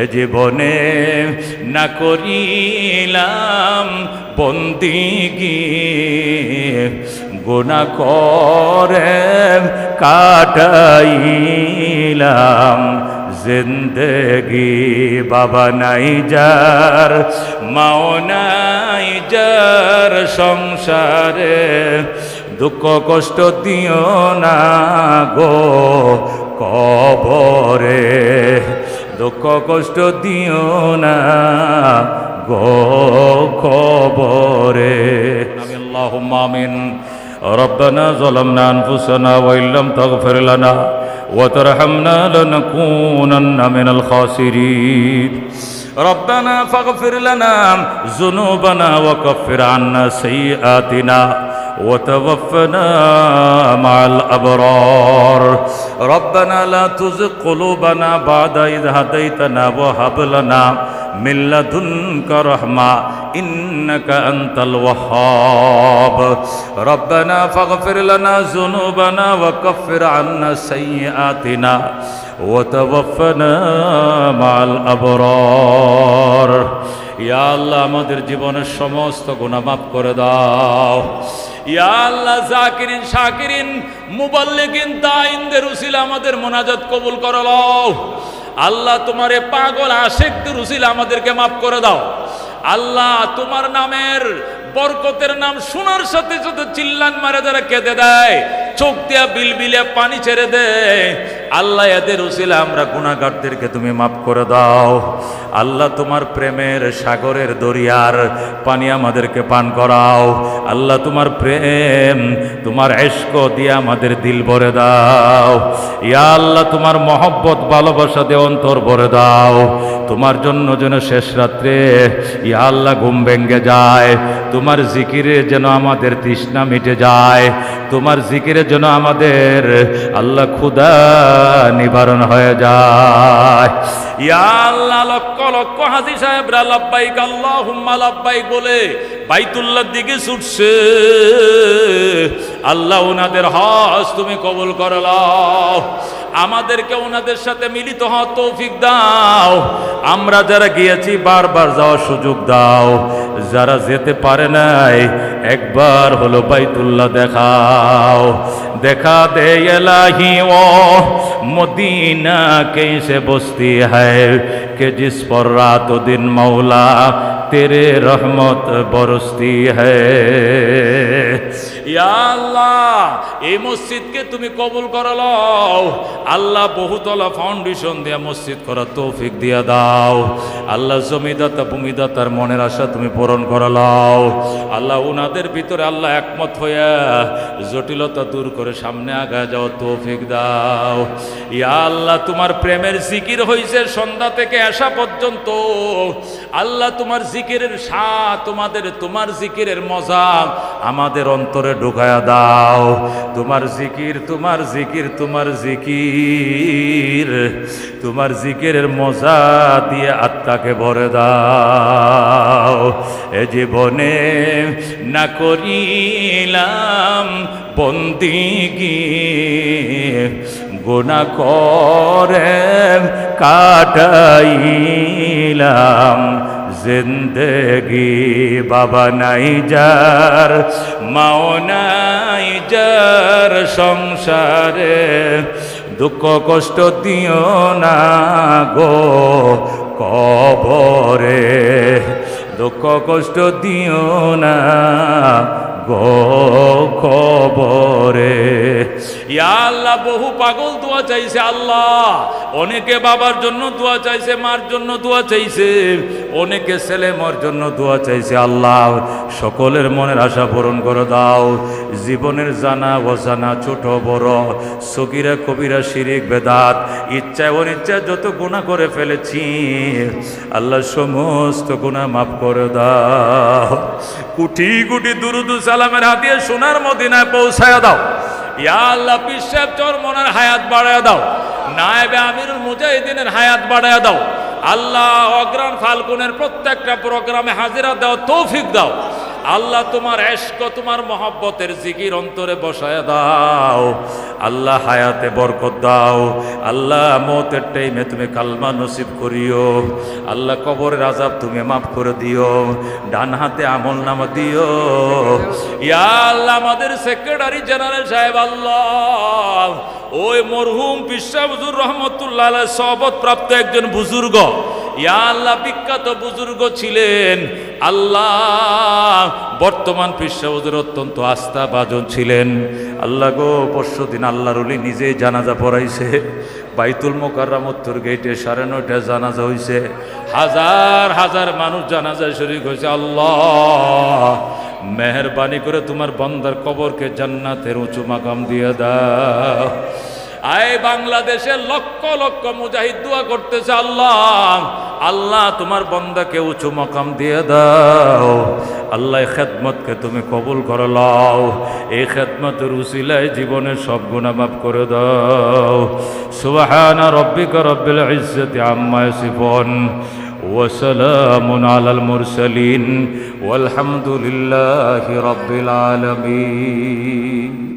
এ জীবনে না করিলাম বন্দিগি গুণা করে কাটাইলাম জিন্দগি। বাবা নাই যার, মাও নাই যার সংসারে। দুঃখ কষ্ট দিও না গো কবরে। দুঃখ কষ্ট দিও না গো কবরে আমি আল্লাহ মামিন ربنا ظلمنا أنفسنا وإن لم تغفر لنا وترحمنا لنكونن من الخاسرين ربنا فاغفر لنا ذنوبنا وكفر عنا سيئاتنا وتوفنا مع الأبرار ربنا لا تزغ قلوبنا بعد إذ هديتنا وهب لنا من لدنك رحمة إنك أنت الوهاب ربنا فاغفر لنا ذنوبنا وكفر عنا سيئاتنا وتوفنا مع الأبرار ইয়া আল্লাহ আমাদের জীবনের সমস্ত গুণা মাফ করে দাও ইয়া আল্লাহ জাকিরিন, শাকিরিন মুবাল্লিগিন দাইনদের উসিলা আমাদের মোনাজাত কবুল করে লও আল্লাহ তোমারে পাগল আশেকদের উসিলা আমাদেরকে মাফ করে দাও। আল্লাহ তোমার নামের বরকতের নাম শোনার সাথে সাথে চিল্লান মারে যারা কেঁদে দেয়। চোখ দিয়া বিলবিলিয়া পানি ছেড়ে দেয় আল্লাহ, এদের উসিলা আমরা গুণাগারদেরকে তুমি মাফ করে দাও। আল্লাহ, তোমার প্রেমের সাগরের দরিয়ার পানি আমাদেরকে পান করাও। আল্লাহ, তোমার প্রেম, তোমার এশক দিয়ে আমাদের দিল ভরে দাও। ইয়া আল্লাহ, তোমার মহব্বত, ভালোবাসা দিয়ে অন্তর ভরে দাও। তোমার জন্য যেন শেষ রাত্রে, ইয়া আল্লাহ, ঘুম ভেঙ্গে যায়। তোমার জিকিরে যেন আমাদের তৃষ্ণা মিটে যায়। তোমার জিকিরে যেন আমাদের আল্লাহ ক্ষুদা নিবারণ হয়ে যায়। ইয়া আল্লাহ লক্ষ লক্ষ হাজি সাহেবরা আল্লাহ হুম্মা লাব্বাইক বলে বাইতুল্লার দিকে ছুটছে। আল্লাহ ওনাদের হজ তুমি কবুল করলাও আমাদেরকে ওনাদের সাথে মিলিত হওয়ার তৌফিক দাও। আমরা যারা গিয়েছি, বারবার যাওয়ার সুযোগ দাও। যারা যেতে পারে নাই, একবার হলো বাইতুল্লাহ দেখাও। দেখা দে এলাহি ও মদিনা कैसे बसती है कि जिस पर रात दिन मौला तेरे रहमत बरसती है ইয়া আল্লাহ এই মসজিদকে তুমি কবুল করলাও আল্লাহ বহুতলা ফাউন্ডেশন দিয়া মসজিদ করার তৌফিক দিয়া দাও আল্লাহ জমিদাতা ভূমিদাতার মনের আশা তুমি পূরণ করালাও আল্লাহ উনাদের ভিতরে আল্লাহ একমত হইয়া জটিলতা দূর করে সামনে আগা যাও, তৌফিক দাও। ইয়া আল্লাহ, তোমার প্রেমের জিকির হইছে সন্ধ্যা থেকে আসা পর্যন্ত। আল্লাহ, তোমার জিকিরের সা তোমাদের, তোমার জিকিরের মজা আমাদের অন্তরে ঢুকায়া দাও। তোমার জিকির তোমার জিকির তোমার জিকির। তোমার জিকিরের মজা দিয়ে আত্মাকে ভরে দাও। এ জীবনে না করিলাম বন্দি বন্দিগি গুণা করে কাটাইলাম জিন্দগি। বাবা নাই যার, মাও নাই যার সংসারে দুঃখ কষ্ট দিও না গো কবরে। দুঃখ কষ্ট দিও না গো কবরে। আল্লাহ, বহু পাগল দোয়া চাইছে আল্লাহ। অনেকে বাবার জন্য দোয়া চাইছে, মার জন্য দোয়া চাইছে। অনেকে ছেলে মার জন্য দোয়া চাইছে, আল্লাহ, সকলের মনের আশা পূরণ করে দাও। জীবনের জানা, অজানা, ছোট, বড় সকিরা কবিরা, শিরিক, বেদাত ইচ্ছায় অনিচ্ছায় যত গুণা করে ফেলেছি, আল্লাহ সমস্ত গুণা মাফ করে দাও। কুটি কুটি দুরুদু সালামের হাতিয়ে সোনার মদিনায় পৌঁছায় দাও। ইয়া আল্লাহ, পিসাব চর মনের হায়াত বাড়ায় দাও। নায়েবে আমিরুল মুজাহিদিনের হায়াত বাড়ায় দাও। আল্লাহ অগ্রাণ ফাল্গুনের প্রত্যেকটা প্রোগ্রামে হাজিরা দাও তৌফিক দাও। আল্লাহ তোমার এশক, তোমার মহব্বতের জিকির অন্তরে বসায় দাও। আল্লাহ হায়াতে বরকত দাও। আল্লাহ মতের টাইমে তুমি কালমা নসিব করিও। আল্লাহ কবরের আজাব তুমি মাফ করে দিও। ডান হাতে আমল নামা দিও। ইয়া আল্লাহ আমাদের সেক্রেটারি জেনারেল সাহেব, আল্লাহ। ওই মরহুম বিশ্বা বুজুর রহমতুল্লাহ সহবত প্রাপ্ত একজন বুজুর্গ। ইয়া আল্লাহ, বিখ্যাত বুজুর্গ ছিলেন। আল্লাহ, বর্তমান পিসাবুদের অত্যন্ত আস্থা বাজন ছিলেন। আল্লাহ গো, পরশু দিন আল্লাহর উলি নিজেই জানাজা পড়াইছে। বাইতুল মোকাররাম উত্তর গেটে সাড়ে নয়টায় জানাজা হইছে। হাজার হাজার মানুষ জানাজা শরীর হয়েছে আল্লাহ, মেহরবানি করে তোমার বন্দার কবরকে জান্নাতের উঁচু মাকাম দিয়ে দাও। আয় বাংলাদেশের লক্ষ লক্ষ মুজাহিদ দোয়া করতেছে আল্লাহ। আল্লাহ তোমার বন্দাকে উঁচু মকাম দিয়ে দাও আল্লাহ এই খেদমতকে তুমি কবুল করে লাও এই খেদমতের উসিলায় জীবনের সব গুণা মাফ করে দাও সুবহানা রব্বিকা রব্বিল ইজ্জতি আম্মা ইয়াসিফুন وسلام على المرسلين والحمد لله رب العالمين